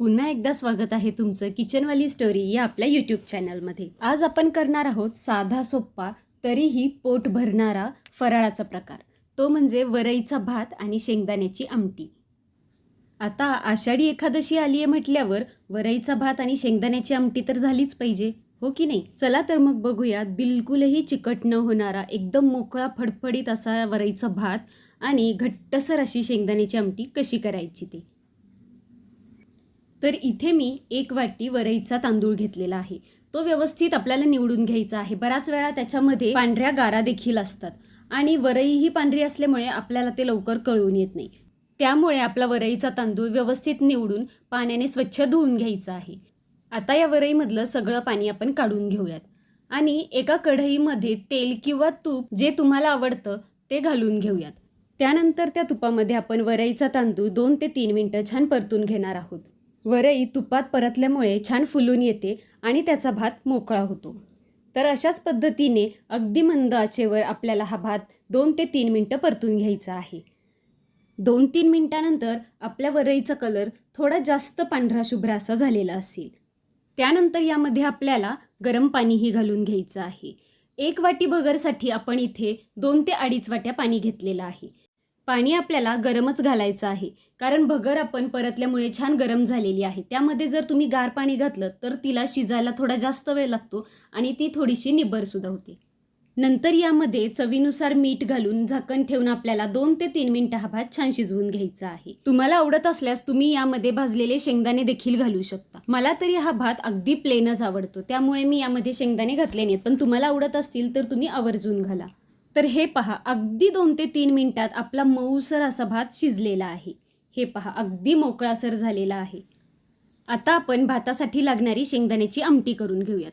पुन्हा एकदा स्वागत आहे तुमचं किचनवाली स्टोरी या आपल्या यूट्यूब चॅनलमध्ये आज आपण करणार आहोत साधा सोप्पा तरीही पोट भरणारा फराळाचा प्रकार. तो म्हणजे वरईचा भात आणि शेंगदाण्याची आमटी. आता आषाढी एकादशी आली आहे म्हटल्यावर वरईचा भात आणि शेंगदाण्याची आमटी तर झालीच पाहिजे हो की नाही? चला तर मग बघूयात बिलकुलही चिकट न होणारा एकदम मोकळा फडफडीत असा वरईचा भात आणि घट्टसर अशी शेंगदाण्याची आमटी कशी करायची ते. तर इथे मी एक वाटी वरईचा तांदूळ घेतलेला आहे. तो व्यवस्थित आपल्याला निवडून घ्यायचा आहे. बऱ्याच वेळा त्याच्यामध्ये पांढऱ्या गारा देखील असतात आणि वरई ही पांढरी असल्यामुळे आपल्याला ते लवकर कळून येत नाही. त्यामुळे आपला वरईचा तांदूळ व्यवस्थित निवडून पाण्याने स्वच्छ धुवून घ्यायचा आहे. आता या वरईमधलं सगळं पाणी आपण काढून घेऊयात. आणि एका कढईमध्ये तेल किंवा तूप जे तुम्हाला आवडतं ते घालून घेऊयात. त्यानंतर त्या तुपामध्ये आपण वरईचा तांदूळ दोन ते तीन मिनटं छान परतून घेणार आहोत. वरई तुपात परतल्यामुळे छान फुलून येते आणि त्याचा भात मोकळा होतो. तर अशाच पद्धतीने अगदी मंद आचेवर आपल्याला हा भात दोन ते तीन मिनटं परतून घ्यायचा आहे. दोन तीन मिनटानंतर आपल्या वरईचा कलर थोडा जास्त पांढरा शुभ्र असा झालेला असेल. त्यानंतर यामध्ये आपल्याला गरम पाणीही घालून घ्यायचं आहे. एक वाटी बगरसाठी आपण इथे दोन ते अडीच वाट्या पाणी घेतलेलं आहे. पाणी आपल्याला गरमच घालायचं आहे. कारण भगर आपण परतल्यामुळे छान गरम झालेली आहे. त्यामध्ये जर तुम्ही गार पाणी घातलं तर तिला शिजायला थोडा जास्त वेळ लागतो आणि ती थोडीशी निब्बरसुद्धा होते. नंतर यामध्ये चवीनुसार मीठ घालून झाकण ठेवून आपल्याला दोन ते तीन मिनटं हा भात छान शिजवून घ्यायचा आहे. तुम्हाला आवडत असल्यास तुम्ही यामध्ये भाजलेले शेंगदाणे देखील घालू शकता. मला तरी हा भात अगदी प्लेनच आवडतो. त्यामुळे मी यामध्ये शेंगदाणे घातले नाहीत. पण तुम्हाला आवडत असतील तर तुम्ही आवर्जून घाला. तर हे पहा अगदी दोन ते तीन मिनटात आपला मऊसर असा भात शिजलेला आहे. हे पहा अगदी मोकळासर झालेला आहे. आता आपण भातासाठी लागणारी शेंगदाण्याची आमटी करून घेऊयात.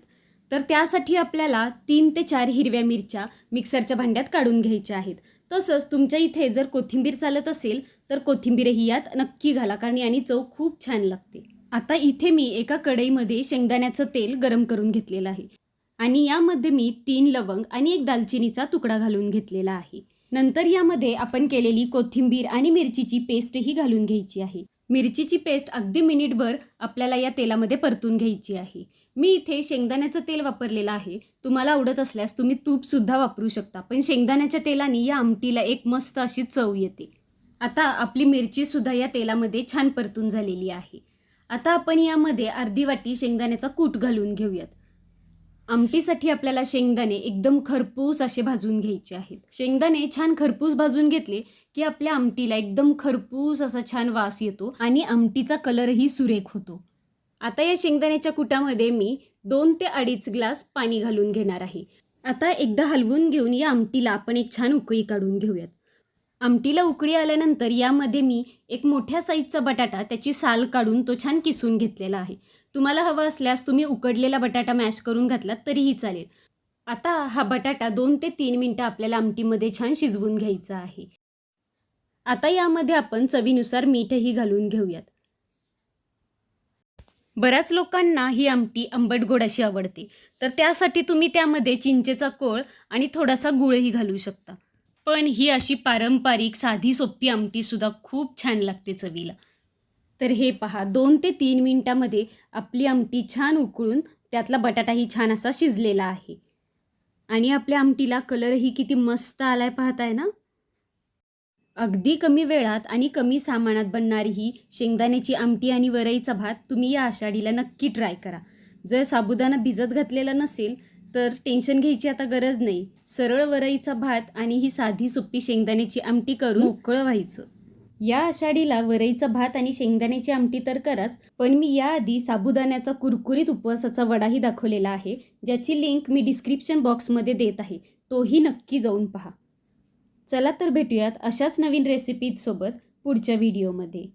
तर त्यासाठी आपल्याला तीन ते चार हिरव्या मिरच्या मिक्सरच्या भांड्यात काढून घ्यायच्या आहेत. तसंच तुमच्या इथे जर कोथिंबीर चालत असेल तर कोथिंबीरही यात नक्की घाला कारण याने चव खूप छान लागते. आता इथे मी एका कढईमध्ये शेंगदाण्याचं तेल गरम करून घेतलेलं आहे. आणि यामध्ये मी तीन लवंग आणि एक दालचिनीचा तुकडा घालून घेतलेला आहे. नंतर यामध्ये आपण केलेली कोथिंबीर आणि मिरचीची पेस्टही घालून घ्यायची आहे. मिरचीची पेस्ट अगदी मिनिटभर आपल्याला या तेलामध्ये परतून घ्यायची आहे. मी इथे शेंगदाण्याचं तेल वापरलेलं आहे. तुम्हाला आवडत असल्यास तुम्ही तूपसुद्धा वापरू शकता पण शेंगदाण्याच्या तेलाने या आमटीला एक मस्त अशी चव येते. आता आपली मिरचीसुद्धा या तेलामध्ये छान परतून झालेली आहे. आता आपण यामध्ये अर्धी वाटी शेंगदाण्याचा कूट घालून घेऊयात. आमटीसाठी आपल्याला शेंगदाणे एकदम खरपूस असे भाजून घ्यायचे आहेत. शेंगदाणे छान खरपूस भाजून घेतले की आपल्या आमटीला एकदम खरपूस असा छान वास येतो आणि आमटीचा कलरही सुरेख होतो. आता या शेंगदाण्याच्या कुटामध्ये मी दोन ते अडीच ग्लास पाणी घालून घेणार आहे. आता एकदा हलवून घेऊन या आमटीला आपण एक छान उकळी काढून घेऊयात. आमटीला उकळी आल्यानंतर यामध्ये मी एक मोठ्या साईजचा बटाटा त्याची साल काढून तो छान किसून घेतलेला आहे. तुम्हाला हवं असल्यास तुम्ही उकडलेला बटाटा मॅश करून घातलात तरीही चालेल. आता हा बटाटा दोन ते तीन मिनटं आपल्याला आमटीमध्ये छान शिजवून घ्यायचा आहे. आता यामध्ये आपण चवीनुसार मीठही घालून घेऊयात. बऱ्याच लोकांना ही आमटी आंबट गोड अशी आवडते. तर त्यासाठी तुम्ही त्यामध्ये चिंचेचा कोळ आणि थोडासा गुळही घालू शकता. पण ही अशी पारंपरिक साधी सोपी आमटीसुद्धा खूप छान लागते चवीला. तर हे पहा दोन ते तीन मिनटामध्ये आपली आमटी छान उकळून त्यातला बटाटाही छान असा शिजलेला आहे. आणि आपल्या आमटीला कलरही किती मस्त आलाय पाहताय ना? अगदी कमी वेळात आणि कमी सामानात बनणारी ही शेंगदाण्याची आमटी आणि वरईचा भात तुम्ही या आषाढीला नक्की ट्राय करा. जर साबुदाणा भिजत घातलेला नसेल तर टेन्शन घ्यायची आता गरज नाही. सरळ वरईचा भात आणि ही साधी सोपी शेंगदाण्याची आमटी करून मोकळं व्हायचं. या आषाढीला वरईचा भात आणि शेंगदाण्याची आमटी तर कराच पण मी याआधी साबुदाण्याचा कुरकुरीत उपवासाचा वडाही दाखवलेला आहे ज्याची लिंक मी डिस्क्रिप्शन बॉक्समध्ये देत आहे. तोही नक्की जाऊन पहा. चला तर भेटूयात अशाच नवीन रेसिपीजसोबत पुढच्या व्हिडिओमध्ये